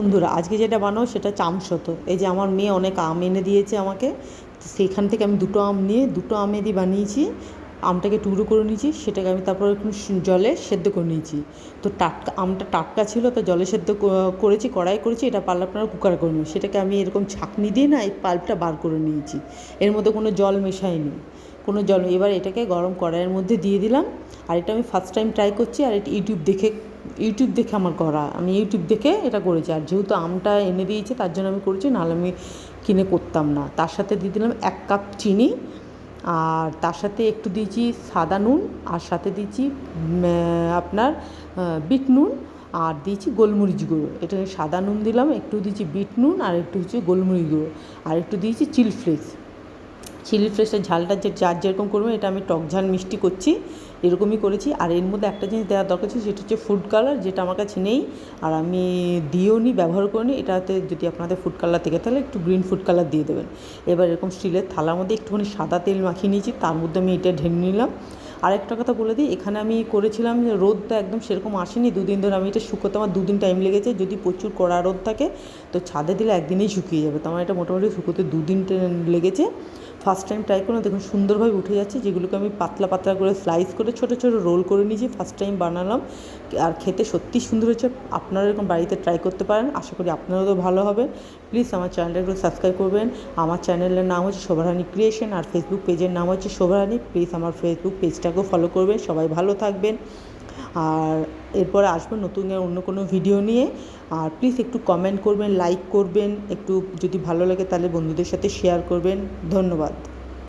বন্ধুরা, আজকে যেটা বানাবো সেটা চামশত এই যে আমার মেয়ে অনেক আম এনে দিয়েছে আমাকে, সেইখান থেকে আমি দুটো আম নিয়ে দুটো আমে দিয়ে বানিয়েছি, আমটাকে টুকরো করে নিয়েছি, সেটাকে আমি তারপর একটু জলে সেদ্ধ করে নিয়েছি। তো টাটকা, আমটা টাটকা ছিল, তো জলে সেদ্ধ করেছি, কড়াই করেছি, এটা পারলে আপনারা কুকারে করে নেবেন। সেটাকে আমি এরকম ছাঁকনি দিয়ে না এই পাল্পটা বার করে নিয়েছি। এর মধ্যে কোনো জল মেশাইনি, কোনো জল, এবার এটাকে গরম কড়াইয়ের মধ্যে দিয়ে দিলাম। আর এটা আমি ফার্স্ট টাইম ট্রাই করছি, আর এটা ইউটিউব দেখে ইউটিউব দেখে আমার করা আমি ইউটিউব দেখে এটা করেছি। আর যেহেতু আমটা এনে দিয়েছে, তার জন্য আমি করেছি, নাহলে আমি কিনে করতাম না। তার সাথে দিয়ে দিলাম এক কাপ চিনি, আর তার সাথে একটু দিয়েছি সাদা নুন, আর সাথে দিয়েছি আপনার বিট নুন, আর দিয়েছি গোলমরিচ গুঁড়ো। এটা সাদা নুন দিলাম, একটু দিয়েছি বিট নুন, আর একটু হচ্ছে গোলমরিচ গুঁড়ো। আর একটু দিয়েছি চিলি ফ্লেক্স। চিলি ফ্লেক্সের ঝালটা যে যার যেরকম করবেন এটা আমি টক ঝাল মিষ্টি করছি, এরকমই করেছি। আর এর মধ্যে একটা জিনিস দেওয়ার দরকার ছিল, সেটা হচ্ছে ফুড কালার যেটা আমার কাছে নেই। আর আমি দিয়েও নি ব্যবহার করিনি। এটাতে যদি আপনাদের ফুড কালার থেকে, তাহলে একটু গ্রিন ফুড কালার দিয়ে দেবেন। এবার এরকম স্টিলের থালার মধ্যে একটুখানি সাদা তেল মাখিয়ে নিয়েছি, তার মধ্যে আমি এটা ঢেলে নিলাম। আরেকটা কথা বলে দিই, এখানে আমি করেছিলাম রোদটা একদম সেরকম আসেনি, দুদিন ধরে আমি এটা শুকোতে আমার দুদিন টাইম লেগেছে। যদি প্রচুর কড়া রোদ থাকে, তো ছাদে দিলে একদিনেই শুকিয়ে যাবে। তো আমার এটা মোটামুটি শুকোতে দুদিন লেগেছে। ফার্স্ট টাইম ট্রাই করলাম, দেখুন সুন্দরভাবে উঠে যাচ্ছে, যেগুলোকে আমি পাতলা পাতলা করে স্লাইস করে ছোটো ছোটো রোল করে নিয়েছি ফার্স্ট টাইম বানালাম, আর খেতে সত্যি সুন্দর হয়েছে, আপনারা এরকম বাড়িতে ট্রাই করতে পারেন, আশা করি আপনাদেরও ভালো হবে প্লিজ আমার চ্যানেলটা একটু সাবস্ক্রাইব করবেন, আমার চ্যানেলের নাম হচ্ছে শোভারানী ক্রিয়েশন আর ফেসবুক পেজের নাম হচ্ছে শোভারানী প্লিজ আমার ফেসবুক পেজটাকেও ফলো করবেন, সবাই ভালো থাকবেন। আর এরপর আসব নতুন অন্য কোনো ভিডিও নিয়ে। আর প্লিজ একটু কমেন্ট করবেন লাইক করবেন, একটু যদি ভালো লাগে তাহলে বন্ধুদের সাথে শেয়ার করবেন। ধন্যবাদ।